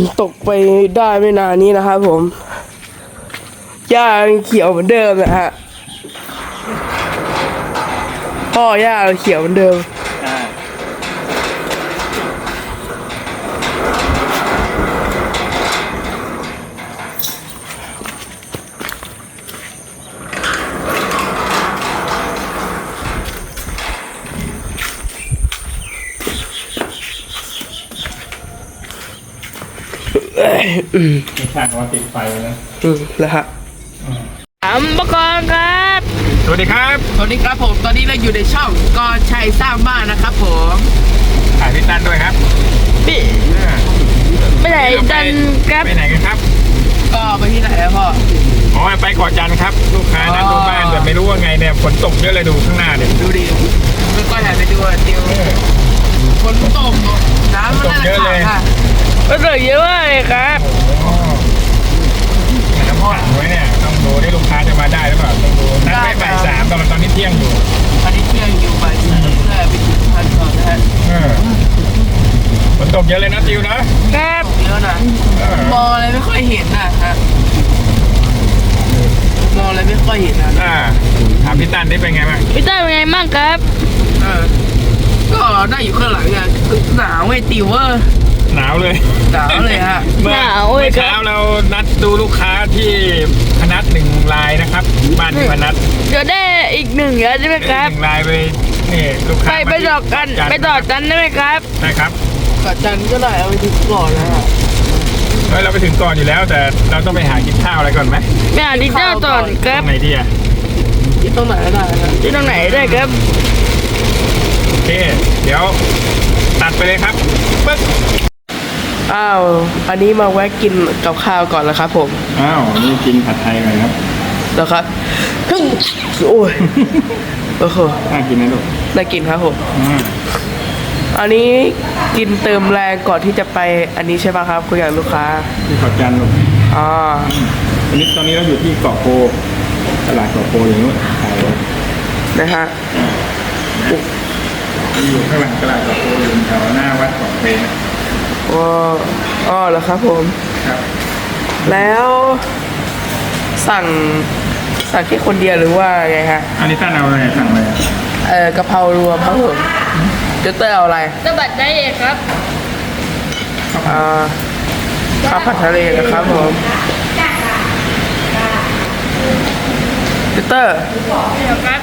นตกไปได้ไม่นานนี้นะครับผมหญ้าเขียวเหมือนเดิมนะฮะพ่อหญ้าเขียวเหมือนเดิม ไม่ช่างว่าติดไฟนะอืมแล้วฮะอัมปกรณ์ครับ สวัสดีครับ สวัสดีครับผม ตอนนี้เราอยู่ในช่องกอชัยสร้างบ้านนะครับผมถ่ายพี่ตันด้วยครับพี่ไม่ไหนดันครับ ไปไหนกันครับ ก็ไปที่ไหนแล้วพ่อ อ๋อ ไปเกาะจันทร์ครับ ลูกค้านัดอ๋อดูบ้านแต่ไม่รู้ว่าไงเนี่ย ฝนตกเยอะเลยดูข้างหน้าเนี่ยดูดิไม่ก็ถ่ายไปดูติวฝนตกน้ำมันน่าจะขาดค่ะ ก็ตกเยอะมากเลยครับอ๋อน้ำขังไว้เนี่ยต้องดูที่ลูกค้าจะมาได้หรือเปล่าต้องดูนัดไว้บ่ายสามตอนตอนนี้เที่ยงอยู่อันนี้เที่ยงอยู่บ่ายสามเพื่อไปถึงพันก่อนนะฮะเออฝนตกเยอะเลยนะติวนะครับเยอะนะเออมองอะไรไม่ค่อยเห็นนะฮะมองอะไรไม่ค่อยเห็นนะอ่าถามพี่ตันได้เป็นไงบ้างพี่ต้าเป็นไงบ้างครับเออก็ได้อยู่ข้างหลังไงหนาวไอ้ติวเวอร์ หนาวเลย หนาวเลยฮะ เมื่อหนาวเลยเมื่อครับ เช้าเรานัดดูลูกค้าที่พนัสหนึ่งลายนะครับบ้านที่พนัสเดี๋ยวได้อีกหนึ่งแล้วใช่ไหมครับหนึ่งลายไปนี่ลูกไปค้าไปต่อกันไปต่อกันได้ไหมครับนะครับกัดจันก็ได้เอาไปถึงก่อนนะฮะเฮ้ยเราไปถึงก่อนอยู่แล้ว แต่เราต้องไปหากินข้าวอะไรก่อนไหมไปหาดินเนอร์ต่อคตรับรงไหนดีอะที่ตรงไหนก็ได้นะที่ตรงไหนได้ครับ โอเคเดี๋ยวตัดไปเลยครับปึ๊บ อ้าว อันนี้มาแวะกินกับข้าวก่อนนะครับ ผมอ้าวนี่กินผัดไทยเลยครับนะครับฮึ่งโอ้ย โอ้โห น่ากินนะลูกน่ากินครับผม อืมอันนี้กินเติมแรงก่อนที่จะไปอันนี้ใช่ป่ะครับ คุณอย่างลูกค้า ที่เกาะจันทร์ลูกอ๋อตอนนี้ตอนนี้เราอยู่ที่เกาะโพตลาดเกาะโพอย่างนู้นถ่ายไว้นะฮะ อยู่ข้างหลังตลาดเกาะโพอยู่แถวหน้าวัดเกาะเพนะ อ๋ออ๋อเหรอครับผม ครับแล้วสั่งสั่งแค่คนเดียวหรือว่าไงฮะ อันนี้ตั้นเอาอะไรสั่งอะไรอะเออกะเพรารวมครับผมเจเตอร์เอาอะไรสบัดได้เลยครับอ่าข้าวผัดทะเลนะครับผมเจเตอร์เดี๋ยวครับ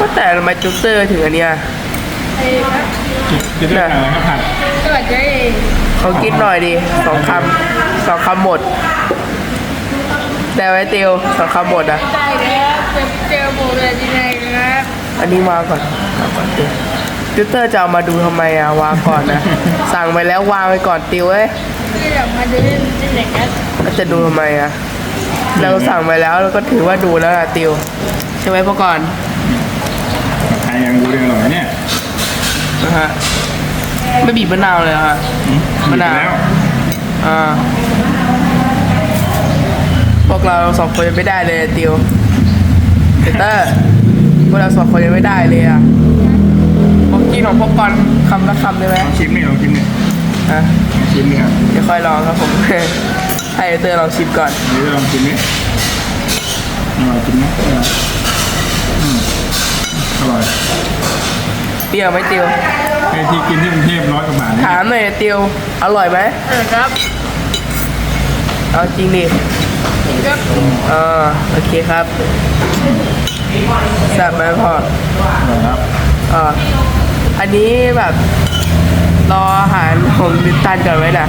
ว่าแต่ทำไมจูเตอร์ถึงอันเนี้ยจะได้สั่งอะไรครับผัดสบัด ได้เลยเขากินหน่อยดิสองคำสองคำหมดได้ไว้เตียวสองคำหมดอะได้ครับจะเจอโบเลยดีไงครับอันนี้วางก่อนวางก่อนติวจูเตอร์จะเอามาดูทำไมอะวางก่อนนะ สั่งไปแล้ววางไปก่อนติวเอ้ยที่เดี๋ยวมาดูที่ไหนครับแล้วจะดูทำไมอะ เราสั่งไปแล้วเราก็ถือว่าดูแล้วนะติวใช่ไหมพ่อก่อนผัดไทยยังดูเรื่องอร่อยเนี่ย นะฮะ ไม่บีบมะนาวเลยเหรอฮะมะนาวแล้วอ่าพวกเราสองคนยังไม่ได้เลยติวเตเตอร์พวกเราสองคนยังไม่ได้เลยอะพวกกินของพวกก่อนคำละคำได้ไหมลองชิมนี่ลองชิมนี่อะลองชิมนี่ครับเดี๋ยวค่อยลองครับผมให้เตอร์ลองชิมก่อนเดี๋ยวลองชิมนี่อร่อยจริงนะอืมอร่อยเปรี้ยวไหมติวไอ้ที่กินที่กรุงเทพร้อยกว่าบาทเนี่ยถามหน่อยติวอร่อยไหมเออครับเอาจริงดิครับอ่าโอเคครับแซ่บไหมพ่ออร่อยครับอ่าอันนี้แบบรออาหารของลิปตันก่อนไว้นะ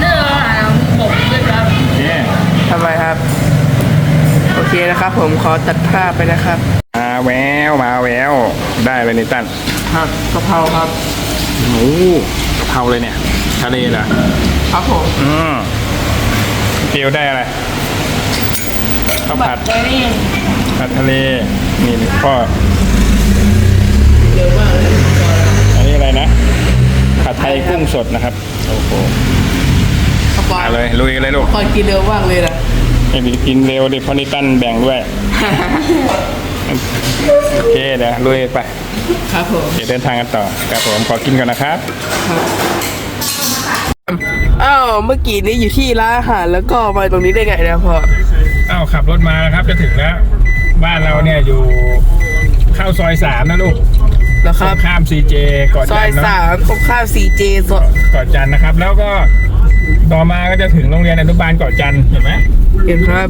เนื้ออาหารผมด้วยครับโอเคทำไมครับ โอเคนะครับ ผมขอตัดภาพไปนะครับมา แววมาแววได้เลยนี่ตั้นครับกะเพราครับโอ้กะเพราเลยเนี่ย ทะเลเหรอครับผมอืมเกี๊ยวได้อะไรข้าวผัดไปนี่ผัดทะเลนี่พ่อเร็วมากเลยอันนี้อะไรนะผัดไทยกุ้งสดนะครับโอ้โหข้าวปลามาเลยลุยกันเลยลูกก่อนกินเร็วมากเลยนะไอ้บีกินเร็วดิเพราะนี่ตั้นแบ่งด้วย โอเคเดี๋ยวลุยไปครับผมเดี๋ยวเดินทางกันต่อครับผมขอกินก่อนนะครับอ้าวเมื่อกี้นี้อยู่ที่ร้านอาหารแล้วก็มาตรงนี้ได้ไงนะพ่ออ้าวขับรถมาแล้วครับจะถึงแล้ว บ้านเราเนี่ยอยู่เข้าซอยสามนะลูกแล้วครับข้ามซีเจก่อนซจัอนยทร์เนอะสามตรงข้ามซีเจซอยก่อนจันทร์นะครับ แล้วก็ ต่อมาก็จะถึงโรงเรียนอนุบาลก่อนจันทร์เห็นไหมเห็นครับ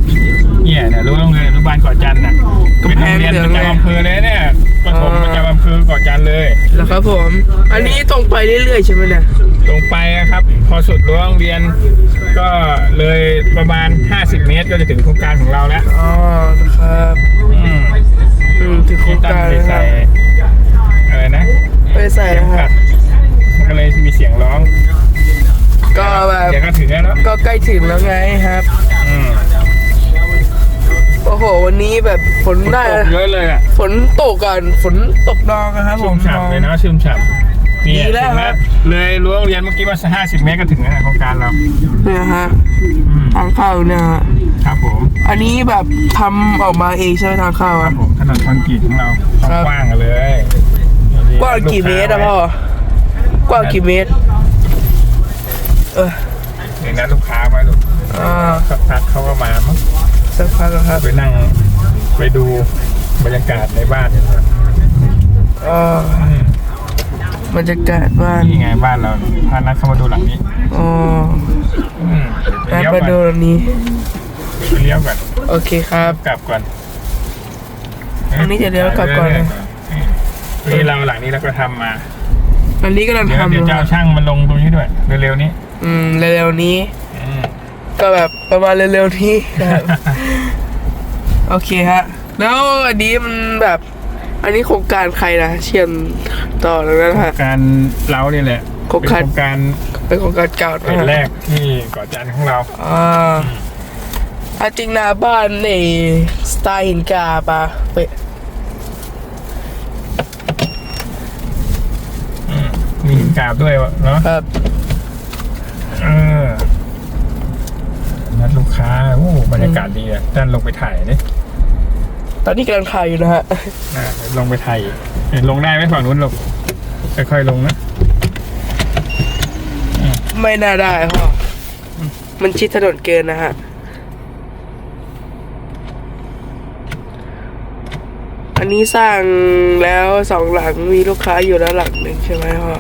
เนี่ยเนี่ยรู้โรงเรียนอนุบาลก่อนจันทร์น่ะกำแพงเป็นโรงเรียนเหลืปองระเลย จำอำเภอเลยเนี่ยประถมอ๋อประจำอำเภอก่อนจันทร์เลย แล้วครับผม อันนี้ตรงไปเรื่อยๆใช่ไหมเนี่ย ตรงไปนะครับ พอสุดรั้วโรงเรียนก็เลยประมาณ 50 เมตรก็จะถึงโครงการของเราแล้วอ๋อนะครับอืมอืมถึงโครที่งตั้งการไปแล้วคใส่รับอะไรนะไปใส่นะคขัรับดมันก็เลยมีเสียงร้อง ก็แบบเดี๋ยวก็ถึงแล้วเนาะก็ใกล้ถึงแล้วไงครับ อืมโอ้โห วันนี้แบบฝนได้ ตกเยอะเลยอะฝนตกกันฝนตกนองนะครับผชุ่มมฉ่ำเลยเนาะชุ่มฉ่ำนี่ดีแล้วถึงครับเลยรั้วโรงเรียนเมื่อกี้ว่าห้าสิบเมตรก็ถึงแล้วนะโครงการเราเนี่ยฮะอืมทางเข้าเนี่ยฮะครับผม อันนี้แบบทำออกมาเองใช่ไหมทางเข้าครัอะบผมถนนคอนกรีตของเราครับ กว้างๆกันเลยกว้างกี่เมตรอะพ่อกว้างกี่เมตร เออเดี๋ยวนัดลูกค้าไว้ลูกอ่าสักพักเขาก็มามั้งสักพักนะครับไปนั่งไปดูบรรยากาศในบ้านอ่าอืมบรรยากาศบ้านนี่ไงบ้านเราพานัดเข้ามาดูหลังนี้อ๋ออืมไปเลี้ยวดูก่อนนี้ ไปเลี้ยวก่อนโอเคครับ กลับก่อนอันนี้จะเลี้ยวกลับก่อนนะ นี่เราหลังนี้เราก็ทำมา ตอนนี้กำลังเดี๋ยวทำอเดี๋ยวยู่จะเอาช่างมาลงตรงนี้ด้วยเร็วๆนี้ อืมเร็วๆนี้อืมก็แบบประมาณเร็วๆนี้นะครับ โอเคฮะ แล้วอันนี้มันแบบ อันนี้โครงการใครนะเชียนต่อแล้วนะฮะการเล้านี่แหละโครงการ เป็นโครงการเป็นโครงการเก่าเป็นะนฮะแรกที่ก่อจันทร์ของเรา อ่าอาจริงหนาบ้านในสไตล์หินกาปะเป๊ะอืมมีหินกราบด้วยเนาะครับ เออนัดลูกค้าโอ้บรรยากาศดีอะด้านลงไปถ่ายนี่ตอนนี้กำลังถ่ายอยู่นะฮะนะลงไปถ่ายเห็นลงได้ไหมฝั่งนู้นลงค่อยๆลงนะไม่น่าได้พ่อมันชิดถนนเกินนะฮะอันนี้สร้างแล้วสองหลังมีลูกค้าอยู่แล้วหลังหนึ่งใช่ไหมพ่อ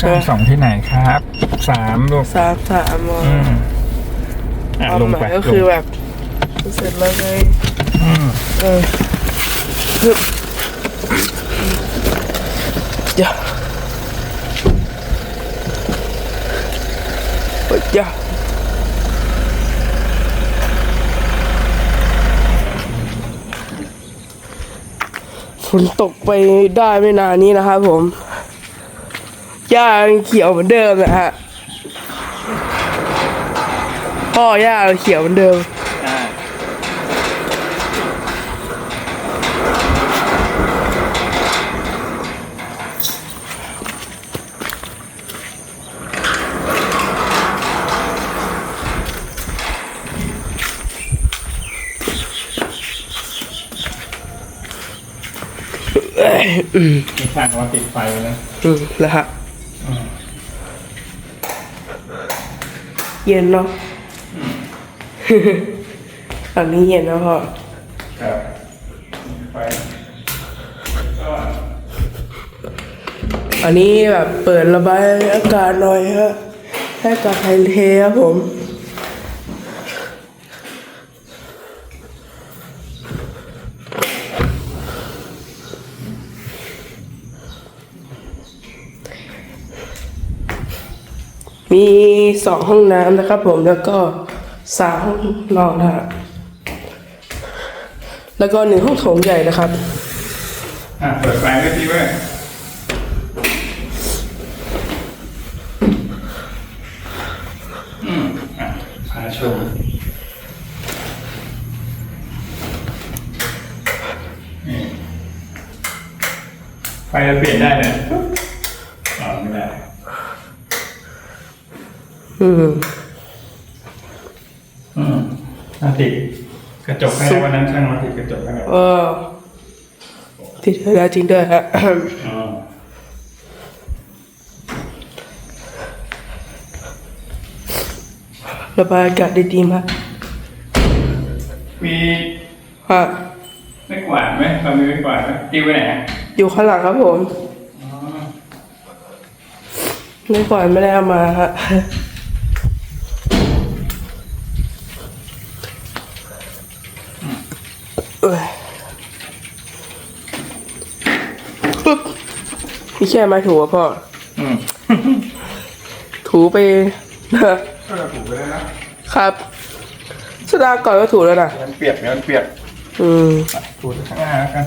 ช่างสองที่ไหนครับสามลูกสามสามอะอืมอะความลงหมาไปยก็คือลงแบบเสร็จแล้วไงอืมเออฮึบเดี๋ยวเฮ้ยเดี๋ยวฝนตกไปได้ไม่นานนี้นะครับผม หญ้ายังเขียวเหมือนเดิมนะฮะพ่อหญ้าเขียวเหมือนเดิมอ่าเอ้ยอืมมีช่างว่าติดไฟไปแล้วอืมแล้วฮะ เย็นเนาะตอนนี้เย็นแล้วพ่อครับไฟอันนี้แบบเปิดระบายอากาศหน่อยฮะให้กับไทยเทครับผม มี สองห้องน้ำนะครับผมแล้วก็สามห้องนอนนะฮะแล้วก็หนึ่งห้องโถงใหญ่นะครับ อะเปิดไฟไว้ทีเว้ยอืมอะพาชมนี่ไฟเราเปลี่ยนได้เลยปุ๊บอ๋อไม่ได้ อืมอืมมาติดกระจกให้วันนั้นช่างมาติดกระจกให้เออที่เธอได้จริงด้วยฮะอ๋อระบายอากาศได้ดีมากมีฮะไม่กวาดไหมเรามีไม่กวาดไหมติวไปไหนอะอยู่ข้างหลังครับผมไม่ก่อนไม่ได้เอามาฮะเอ้ย ปึ๊บนี่แค่ไม้ถูอะพ่ออืมถูไปนะก็จะถูกไปแล้วนะครับสดาก่อนก็ถูแล้วนะมันเปียกเดี๋ยวมันเปียกอืมถูข้างหน้าแล้วกัน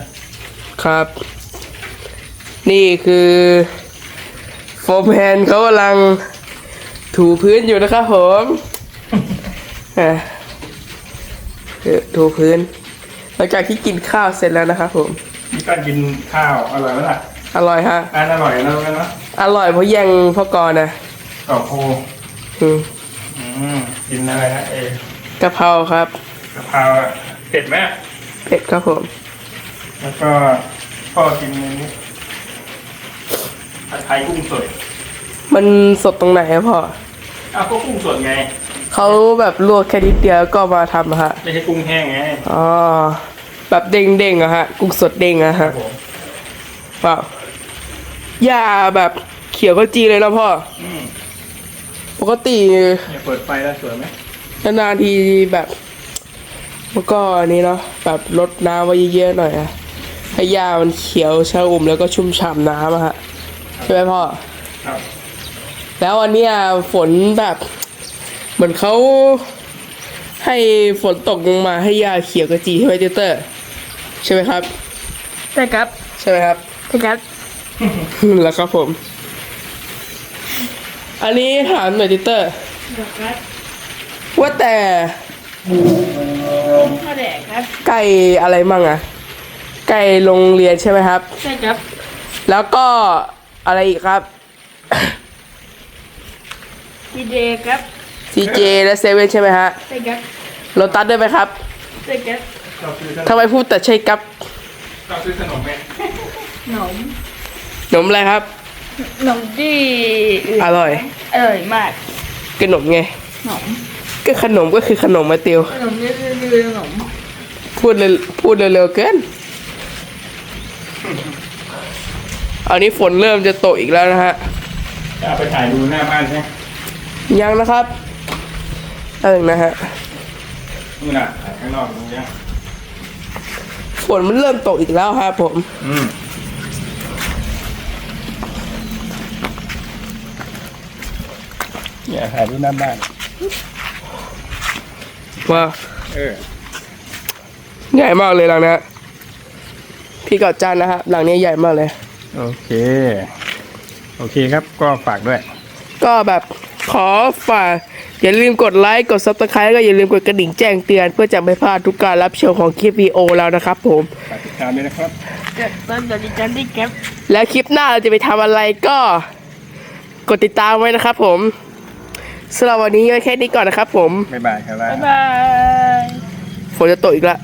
ครับ นี่คือโฟร์แมนเขากำลังถูพื้นอยู่นะครับผมอะเออถูพื้น หลังจากที่กินข้าวเสร็จแล้วนะครับผมนี่ก็กินข้าวอร่อยไหมล่ะอร่อยฮะอันอร่อยแล้วกันเนาะอร่อยเพราะแย่งพ่อกรนะกรอบโพอืมอืมกินอะไรนะเอกะเพราครับกะเพราอะเผ็ดไหมเผ็ดครับผมแล้วก็พ่อกินอันนี้ผัดไทยกุ้งสดมันสดตรงไหนอะพ่ออ้าวก็กุ้งสดไง เขาแบบลวกแค่นิดเดียวแล้วก็มาทำอะฮะ ไม่ใช่กุ้งแห้งไงอ๋อ แบบเด้งๆอะฮะ กุ้งสดเด้งอะครัฮะบผมว้าวย่าแบบเขียวก็จีเลยนะพ่อ อืมปกติเนี่ยเปิดไฟแล้วสวยไหมนานๆทีแบบแล้วก็อันนี้เนาะแบบลดน้ำไว้เยอะๆหน่อยอะให้หญ้ามันเขียวชะอุ่มแล้วก็ชุ่มฉ่ำน้ำอะฮะใช่ไหมพ่อ ครับ แล้ววันเนี้ยฝนแบบ เหมือนเขาให้ฝนตกลงมาให้หญ้าเขียวกระจีใช่ไหมเจเตอร์ ใช่ไหมครับ ใช่ครับ ใช่ไหมครับ ใช่ครับ แล้วครับผม อันนี้ถามหน่อยเจเตอร์ ครับว่าแต่ข้าวแดกครับไก่อะไรมั่งอะไก่โรงเรียนใช่ไหมครับ ใช่ครับ แล้วก็อะไรอีกครับพีเดครับ CJ และเซเว่นใช่ไหมฮะใช่ครับโลตัสด้วยไหมครับใช่ครับเราซื้อขนทำมไมพูดแต่ใช่ครับเราซื้อขนมไหมหนมขนมอะไรครับ หนมที่นอร่อย อร่อยมากขนมไงหนมก็ขนมก็คือขนมมาติวขนมนี่คือขนมพูดเร็วพูดเร็วๆเกินอันนี้ฝนเริ่มจะตกอีกแล้วนะฮะจะเอาไปถ่ายดูหน้าบ้านใช่ไหมยังนะครับ เออนะฮะนู่นน่ะถ่ายข้างนอกตรงเนี้ยฝนมันเริ่มตกอีกแล้วครับผม อืมเนี่ยถ่ายดูหน้าบ้านว้าวเออใหญ่มากเลยหลังเนี้ยพี่กอดจานนะฮะหลังนี้ใหญ่มากเลย โอเค โอเคครับก็ฝากด้วย ก็แบบ ขอฝากอย่าลืมกดไลค์กดซับสไครต์ก็อย่าลืมกดกระดิ่งแจ้งเตือน เพื่อจะไม่พลาดทุกการรับชมของคลิปวีโอแล้วนะครับผม ฝากติดตามด้วยนะครับ เกิดตอนเกิดดิจันที่ครับแล้วคลิปหน้าเราจะไปทำอะไรก็ กดติดตามไว้นะครับผมสำหรับวันนี้ไว้แค่นี้ก่อนนะครับผม บ๊ายบายครับ บ๊ายบาย ฝนจะตกอีกแล้ว